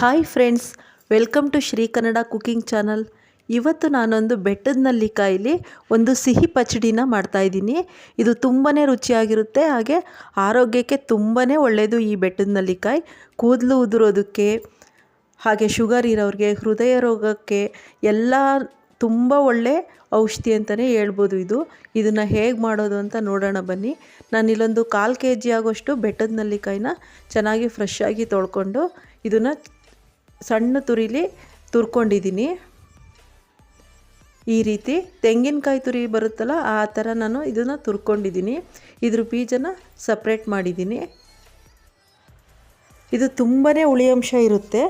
Hi friends welcome to Shri Kannada cooking channel ಇವತ್ತು ನಾನೊಂದು ಬೆಟ್ಟದ ನಲ್ಲಿಕಾಯಲ್ಲಿ ಒಂದು ಸಿಹಿ ಪಚಡಿನ ಮಾಡ್ತಾಯಿದ್ದೀನಿ ಇದು ತುಂಬಾ ರುಚಿಯಾಗಿರುತ್ತೆ, ಹಾಗೆ ಆರೋಗ್ಯಕ್ಕೆ ತುಂಬಾ ಒಳ್ಳೆಯದು ಈ ಬೆಟ್ಟದ ನಲ್ಲಿಕಾಯಿ ಕೂದಲು ಉದುರೋದಕ್ಕೆ, ಹಾಗೆ ಶುಗರ್ ಇರೋರಿಗೆ, ಹೃದಯ ರೋಗಕ್ಕೆ ಎಲ್ಲ ತುಂಬ ಒಳ್ಳೆ ಔಷಧಿ ಅಂತಲೇ ಹೇಳ್ಬೋದು ಇದು. ಇದನ್ನು ಹೇಗೆ ಮಾಡೋದು ಅಂತ ನೋಡೋಣ ಬನ್ನಿ. ನಾನು ಇಲ್ಲೊಂದು ಕಾಲು ಕೆ ಜಿ ಆಗೋಷ್ಟು ಬೆಟ್ಟದ ನಲ್ಲಿಕಾಯಿನ ಚೆನ್ನಾಗಿ ಫ್ರೆಶ್ ಆಗಿ ತೊಳ್ಕೊಂಡು ಇದನ್ನು ಸಣ್ಣ ತುರಿಲಿ ತುರ್ಕೊಂಡಿದ್ದೀನಿ. ಈ ರೀತಿ ತೆಂಗಿನಕಾಯಿ ತುರಿ ಬರುತ್ತಲ್ಲ, ಆ ಥರ ನಾನು ಇದನ್ನು ತುರ್ಕೊಂಡಿದ್ದೀನಿ. ಇದ್ರ ಬೀಜನ ಸಪ್ರೇಟ್ ಮಾಡಿದ್ದೀನಿ. ಇದು ತುಂಬಾ ಉಳಿಯಂಶ ಇರುತ್ತೆ.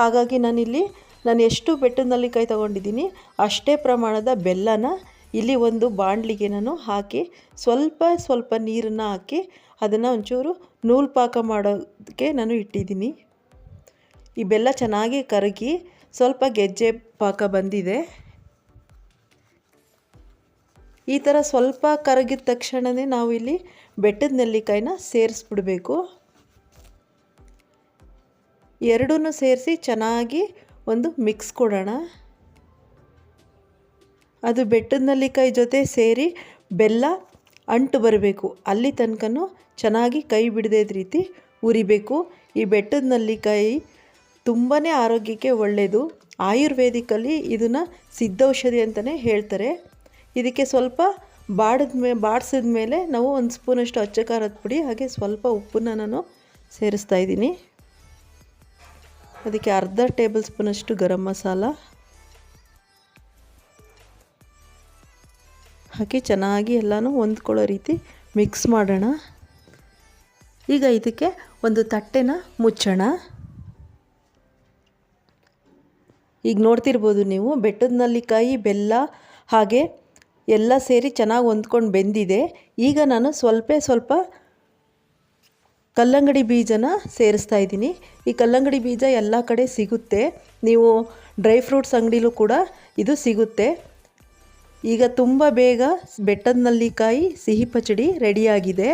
ಹಾಗಾಗಿ ನಾನಿಲ್ಲಿ, ನಾನು ಎಷ್ಟು ಬೆಟ್ಟದ ನಲ್ಲಿಕಾಯಿ ತೊಗೊಂಡಿದ್ದೀನಿ, ಅಷ್ಟೇ ಪ್ರಮಾಣದ ಬೆಲ್ಲನ ಇಲ್ಲಿ ಒಂದು ಬಾಣಲಿಗೆ ನಾನು ಹಾಕಿ, ಸ್ವಲ್ಪ ಸ್ವಲ್ಪ ನೀರನ್ನು ಹಾಕಿ ಅದನ್ನು ಒಂಚೂರು ನೂಲು ಪಾಕ ಮಾಡೋದಕ್ಕೆ ನಾನು ಇಟ್ಟಿದ್ದೀನಿ. ಈ ಬೆಲ್ಲ ಚೆನ್ನಾಗಿ ಕರಗಿ ಸ್ವಲ್ಪ ಗೆಜ್ಜೆ ಪಾಕ ಬಂದಿದೆ. ಈ ಥರ ಸ್ವಲ್ಪ ಕರಗಿದ ತಕ್ಷಣವೇ ನಾವು ಇಲ್ಲಿ ಬೆಟ್ಟದ ನೆಲ್ಲಿಕಾಯಿನ ಸೇರಿಸ್ಬಿಡ್ಬೇಕು. ಎರಡೂ ಸೇರಿಸಿ ಚೆನ್ನಾಗಿ ಒಂದು ಮಿಕ್ಸ್ ಕೊಡೋಣ. ಅದು ಬೆಟ್ಟದ ನೆಲ್ಲಿಕಾಯಿ ಜೊತೆ ಸೇರಿ ಬೆಲ್ಲ ಅಂಟು ಬರಬೇಕು. ಅಲ್ಲಿ ತನಕನೂ ಚೆನ್ನಾಗಿ ಕೈ ಬಿಡದೇ ರೀತಿ ಉರಿಬೇಕು. ಈ ಬೆಟ್ಟದ ನಲ್ಲಿಕಾಯಿ ತುಂಬಾ ಆರೋಗ್ಯಕ್ಕೆ ಒಳ್ಳೆಯದು ಆಯುರ್ವೇದಿಕಲ್ಲಿ ಇದನ್ನು ಸಿದ್ಧೌಷಧಿ ಅಂತಲೇ ಹೇಳ್ತಾರೆ. ಇದಕ್ಕೆ ಸ್ವಲ್ಪ ಬಾಡಿದ ಮೇ, ಬಾಡಿಸಿದ ಮೇಲೆ ನಾವು ಒಂದು ಸ್ಪೂನಷ್ಟು ಅಚ್ಚ ಖಾರದ ಪುಡಿ, ಹಾಗೆ ಸ್ವಲ್ಪ ಉಪ್ಪನ್ನು ನಾನು ಸೇರಿಸ್ತಾ ಇದ್ದೀನಿ. ಅದಕ್ಕೆ ಅರ್ಧ ಟೇಬಲ್ ಸ್ಪೂನಷ್ಟು ಗರಂ ಮಸಾಲ. ಹಾಕಿ ಚೆನ್ನಾಗಿ ಎಲ್ಲನೂ ಹೊಂದ್ಕೊಳ್ಳೋ ರೀತಿ ಮಿಕ್ಸ್ ಮಾಡೋಣ. ಈಗ ಇದಕ್ಕೆ ಒಂದು ತಟ್ಟೆನ ಮುಚ್ಚೋಣ. ಈಗ ನೋಡ್ತಿರ್ಬೋದು ನೀವು, ಬೆಟ್ಟದ ನಲ್ಲಿಕಾಯಿ, ಬೆಲ್ಲ, ಹಾಗೆ ಎಲ್ಲ ಸೇರಿ ಚೆನ್ನಾಗಿ ಹೊಂದ್ಕೊಂಡು ಬೆಂದಿದೆ. ಈಗ ನಾನು ಸ್ವಲ್ಪ ಸ್ವಲ್ಪ ಕಲ್ಲಂಗಡಿ ಬೀಜನ ಸೇರಿಸ್ತಾ ಇದ್ದೀನಿ. ಈ ಕಲ್ಲಂಗಡಿ ಬೀಜ ಎಲ್ಲ ಕಡೆ ಸಿಗುತ್ತೆ. ನೀವು ಡ್ರೈ ಫ್ರೂಟ್ಸ್ ಅಂಗಡಿಲೂ ಕೂಡ ಇದು ಸಿಗುತ್ತೆ. ಈಗ ತುಂಬ ಬೇಗ ಬೆಟ್ಟದ ನಲ್ಲಿಕಾಯಿ, ಸಿಹಿ ಪಚಡಿ ರೆಡಿಯಾಗಿದೆ.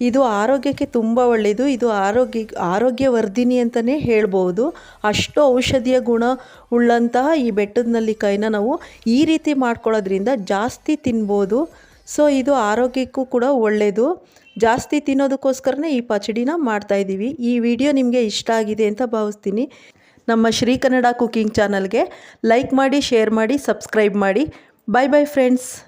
ಇದು ಆರೋಗ್ಯಕ್ಕೆ ತುಂಬ ಒಳ್ಳೆಯದು ಇದು ಆರೋಗ್ಯ, ಆರೋಗ್ಯವರ್ಧಿನಿ ಅಂತಲೇ ಹೇಳ್ಬೋದು. ಅಷ್ಟು ಔಷಧಿಯ ಗುಣ ಉಳ್ಳಂತಹ ಈ ಬೆಟ್ಟದ ನಲ್ಲಿಕಾಯಿನ ನಾವು ಈ ರೀತಿ ಮಾಡ್ಕೊಳ್ಳೋದ್ರಿಂದ ಜಾಸ್ತಿ ತಿನ್ಬೋದು. ಸೊ, ಇದು ಆರೋಗ್ಯಕ್ಕೂ ಕೂಡ ಒಳ್ಳೆಯದು ಜಾಸ್ತಿ ತಿನ್ನೋದಕ್ಕೋಸ್ಕರನೇ ಈ ಪಚಡಿನ ಮಾಡ್ತಾಯಿದ್ದೀವಿ ಈ ವಿಡಿಯೋ ನಿಮಗೆ ಇಷ್ಟ ಆಗಿದೆ ಅಂತ ಭಾವಿಸ್ತೀನಿ. ನಮ್ಮ ಶ್ರೀ ಕನ್ನಡ ಕುಕಿಂಗ್ ಚಾನಲ್ಗೆ ಲೈಕ್ ಮಾಡಿ, ಶೇರ್ ಮಾಡಿ, ಸಬ್ಸ್ಕ್ರೈಬ್ ಮಾಡಿ. Bye bye friends.